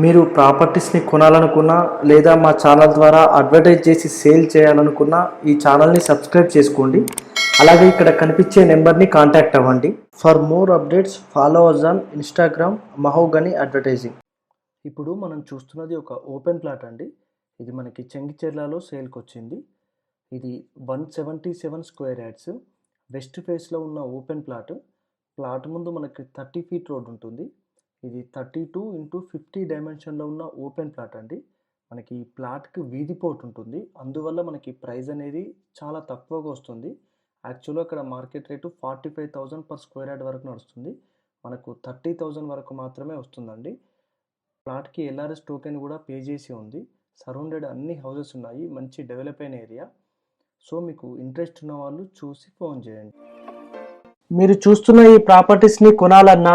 మీరు ప్రాపర్టీస్ని కొనాలనుకున్నా లేదా మా ఛానల్ ద్వారా అడ్వర్టైజ్ చేసి సేల్ చేయాలనుకున్నా ఈ ఛానల్ని సబ్స్క్రైబ్ చేసుకోండి. అలాగే ఇక్కడ కనిపించే నెంబర్ని కాంటాక్ట్ అవ్వండి. For more updates follow us on Instagram Mahogany advertising. ఇప్పుడు మనం చూస్తున్నది ఒక ఓపెన్ ప్లాట్ అండి. ఇది మనకి చెంగిచెర్లలో సేల్కి వచ్చింది ఇది one seventy seven square yards west ఫేస్లో ఉన్న ఓపెన్ ప్లాట్. ప్లాట్ ముందు మనకి థర్టీ ఫీట్ రోడ్ ఉంటుంది. ఇది థర్టీ టూ ఇంటూ ఫిఫ్టీ డైమెన్షన్లో ఉన్న ఓపెన్ ప్లాట్ అండి. మనకి ఈ ప్లాట్కి వీధి పోర్ట్ ఉంటుంది. అందువల్ల మనకి ప్రైస్ అనేది చాలా తక్కువగా వస్తుంది. యాక్చువల్గా అక్కడ market rate forty five thousand per square yard వరకు నడుస్తుంది. మనకు థర్టీ థౌజండ్ వరకు మాత్రమే వస్తుందండి. ప్లాట్కి ఎల్ఆర్ఎస్ టోకెన్ కూడా పే చేసి ఉంది. సరౌండెడ్ అన్ని హౌసెస్ ఉన్నాయి. మంచి డెవలప్ అయిన ఏరియా. సో మీకు ఇంట్రెస్ట్ ఉన్న వాళ్ళు చూసి ఫోన్ చేయండి. మీరు చూస్తున్న ఈ ప్రాపర్టీస్ని కొనాలన్నా